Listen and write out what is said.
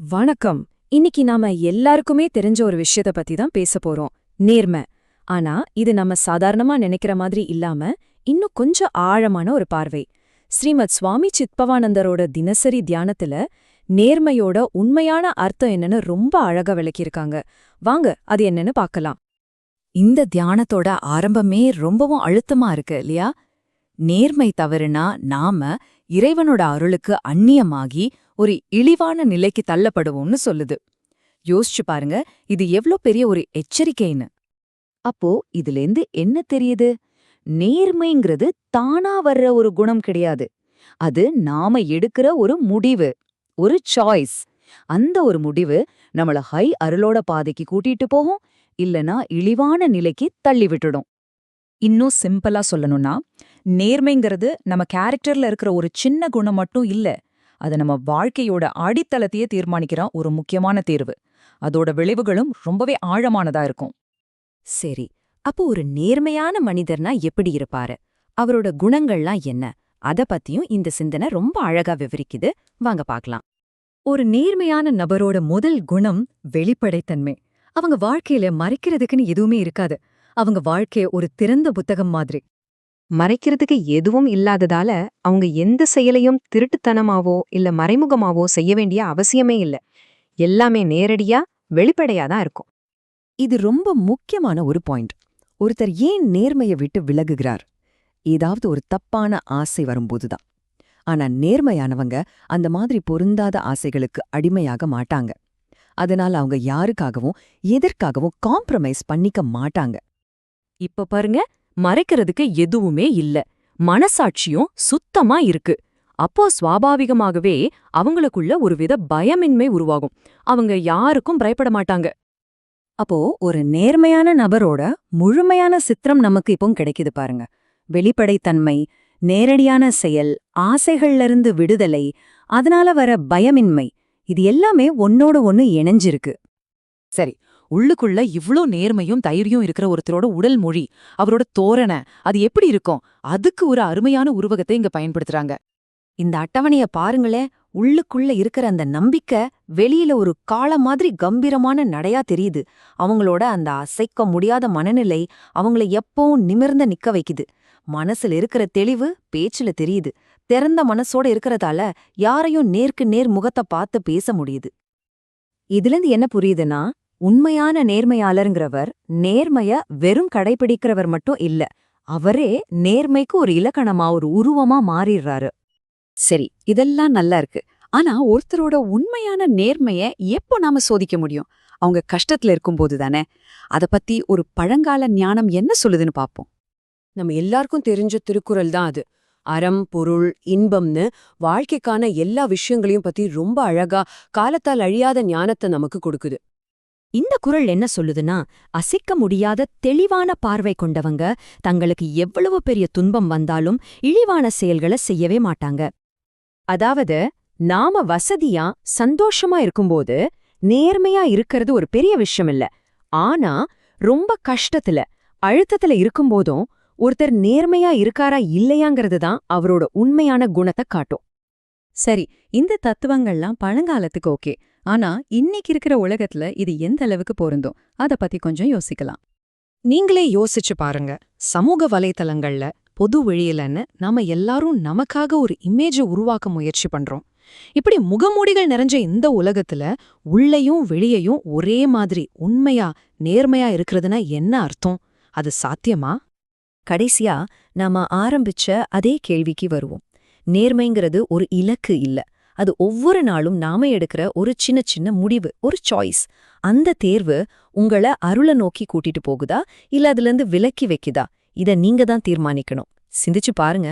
வணக்கம். இன்னைக்கு நாம எல்லாருக்குமே தெரிஞ்ச ஒரு விஷயத்த பத்தி தான் பேச போறோம். நேர்மை. ஆனா இது நம்ம சாதாரணமா நினைக்கிற மாதிரி இல்லாம இன்னும் கொஞ்சம் ஆழமான ஒரு பார்வை. ஸ்ரீமத் சுவாமி சித்பவானந்தரோட தினசரி தியானத்துல நேர்மையோட உண்மையான அர்த்தம் என்னன்னு ரொம்ப அழகா விளக்கியிருக்காங்க. வாங்க அது என்னன்னு பார்க்கலாம். இந்த தியானத்தோட ஆரம்பமே ரொம்பவும் அழுத்தமா இருக்கு இல்லையா? நேர்மை தவறுனா நாம இறைவனோட அருளுக்கு அந்நியமாகி ஒரு இழிவான நிலைக்கு தள்ளப்படுவோம்னு சொல்லுது. யோசிச்சு பாருங்க இது எவ்ளோ பெரிய ஒரு எச்சரிக்கைன்னு. அப்போ இதுலேருந்து என்ன தெரியுது? நேர்மைங்கிறது தானா வர்ற ஒரு குணம் கிடையாது. அது நாம எடுக்கிற ஒரு முடிவு ஒரு சாய்ஸ் அந்த ஒரு முடிவு நம்மள ஹை அருளோட பாதைக்கு கூட்டிட்டு போகும் இல்லனா இழிவான நிலைக்கு தள்ளி விட்டுடும். இன்னும் சிம்பிளா சொல்லணும்னா நேர்மைங்கிறது நம்ம கேரக்டர்ல இருக்கிற ஒரு சின்ன குணம் மட்டும் இல்ல அது நம்ம வாழ்க்கையோட அடித்தளத்தையே தீர்மானிக்கிற ஒரு முக்கியமான தேர்வு. அதோட விளைவுகளும் ரொம்பவே ஆழமானதா இருக்கும். சரி அப்போ ஒரு நேர்மையான மனிதர்னா எப்படி இருப்பாரு? அவரோட குணங்கள்லாம் என்ன? அத பத்தியும் இந்த சிந்தனை ரொம்ப அழகா விவரிக்குது. வாங்க பார்க்கலாம் ஒரு நேர்மையான நபரோட முதல் குணம் வெளிப்படைத்தன்மை. அவங்க வாழ்க்கையில மறைக்கிறதுக்குன்னு எதுவுமே இருக்காது. அவங்க வாழ்க்கை ஒரு திறந்த புத்தகம் மாதிரி. மறைக்கிறதுக்கு எதுவும் இல்லாததால அவங்க எந்த செயலையும் திருட்டுத்தனமாவோ இல்ல மறைமுகமாவோ செய்ய வேண்டிய அவசியமே இல்ல. எல்லாமே நேரடியா வெளிப்படையா தான் இருக்கும். இது ரொம்ப முக்கியமான ஒரு பாயிண்ட். ஒருத்தர் ஏன் நேர்மையை விட்டு விலகுகிறார்? ஏதாவது ஒரு தப்பான ஆசை வரும்போதுதான் ஆனா நேர்மையானவங்க அந்த மாதிரி பொருந்தாத ஆசைகளுக்கு அடிமையாக மாட்டாங்க. அதனால அவங்க யாருக்காகவும் எதற்காகவும் காம்ப்ரமைஸ் பண்ணிக்க மாட்டாங்க. இப்ப பாருங்க மறைக்கிறதுக்கு எதுவுமே இல்ல. மனசாட்சியும் சுத்தமா இருக்கு. அப்போ சுவாபாவிகமாகவே அவங்களுக்குள்ள ஒருவித பயமின்மை உருவாகும். அவங்க யாருக்கும் பயப்பட மாட்டாங்க. அப்போ ஒரு நேர்மையான நபரோட முழுமையான சித்திரம் நமக்கு இப்போ கிடைக்குது பாருங்க. வெளிப்படைத்தன்மை நேரடியான செயல் ஆசைகள்ல இருந்து விடுதலை அதனால வர பயமின்மை இது எல்லாமே ஒன்னோட ஒன்னு இணைஞ்சிருக்கு. சரி உள்ளுக்குள்ள இவ்ளோ நேர்மையும் தைரியம் இருக்கிற ஒருத்தரோட உடல் மொழி அவரோட தோரணை அது எப்படி இருக்கும்? அதுக்கு ஒரு அருமையான உருவகத்தை இங்க பயன்படுத்துறாங்க. இந்த அட்டவணைய பாருங்களேன் உள்ளுக்குள்ள இருக்கிற அந்த நம்பிக்கை வெளியில ஒரு கால மாதிரி கம்பீரமான நடையா தெரியுது. அவங்களோட அந்த அசைக்க முடியாத மனநிலை அவங்கள எப்பவும் நிமிர்ந்த நிக்க வைக்குது. மனசுல இருக்கிற தெளிவு பேச்சுல தெரியுது. திறந்த மனசோட இருக்கிறதால யாரையும் நேருக்கு நேர் முகத்தை பார்த்து பேச முடியுது. இதுலேருந்து என்ன புரியுதுன்னா உண்மையான நேர்மையாளருங்கிறவர் நேர்மைய வெறும் கடைபிடிக்கிறவர் மட்டும் இல்ல அவரே நேர்மைக்கு ஒரு இலக்கணமா ஒரு உருவமா மாறிடுறாரு. சரி இதெல்லாம் நல்லா இருக்கு. ஆனா ஒருத்தரோட உண்மையான நேர்மைய எப்போ நாம சோதிக்க முடியும்? அவங்க கஷ்டத்துல இருக்கும்போது தானே? அத பத்தி ஒரு பழங்கால ஞானம் என்ன சொல்லுதுன்னு பாப்போம். நம்ம எல்லாருக்கும் தெரிஞ்ச திருக்குறள் தான் அது. அறம் பொருள் இன்பம்னு வாழ்க்கைக்கான எல்லா விஷயங்களையும் பத்தி ரொம்ப அழகா காலத்தால் அழியாத ஞானத்தை நமக்கு கொடுக்குது. இந்த குறள் என்ன சொல்லுதுன்னா அசைக்க முடியாத தெளிவான பார்வை கொண்டவங்க தங்களுக்கு எவ்வளவு பெரிய துன்பம் வந்தாலும் இழிவான செயல்களை செய்யவே மாட்டாங்க. அதாவது நாம வசதியா சந்தோஷமா இருக்கும்போது நேர்மையா இருக்கிறது ஒரு பெரிய விஷயம் இல்ல. ஆனா ரொம்ப கஷ்டத்துல அழுத்தத்துல இருக்கும்போதும் ஒருத்தர் நேர்மையா இருக்காரா இல்லையாங்கிறது தான் அவரோட உண்மையான குணத்தை காட்டும். சரி இந்த தத்துவங்கள்லாம் பழங்காலத்துக்கு ஓகே. ஆனா இன்னைக்கு இருக்கிற உலகத்துல இது எந்த அளவுக்கு பொருந்தும்? அத பத்தி கொஞ்சம் யோசிக்கலாம். நீங்களே யோசிச்சு பாருங்க. சமூக வலைத்தளங்கள்ல பொது வெளியிலன்னு நாம எல்லாரும் நமக்காக ஒரு இமேஜை உருவாக்க முயற்சி பண்றோம். இப்படி முகமூடிகள் நிறைஞ்ச இந்த உலகத்துல உள்ளையும் வெளியையும் ஒரே மாதிரி உண்மையா நேர்மையா இருக்கிறதுனா என்ன அர்த்தம்? அது சாத்தியமா? கடைசியா நாம ஆரம்பிச்ச அதே கேள்விக்கு வருவோம். நேர்மைங்கிறது ஒரு இலக்கு இல்ல. அது ஒவ்வொரு நாளும் நாம எடுக்கிற ஒரு சின்ன சின்ன முடிவு ஒரு சாய்ஸ் அந்த தேர்வு உங்கள அருள நோக்கி கூட்டிட்டு போகுதா? இல்ல அதுல இருந்து விலக்கி வைக்குதா? இத நீங்க தான் தீர்மானிக்கணும். சிந்திச்சு பாருங்க.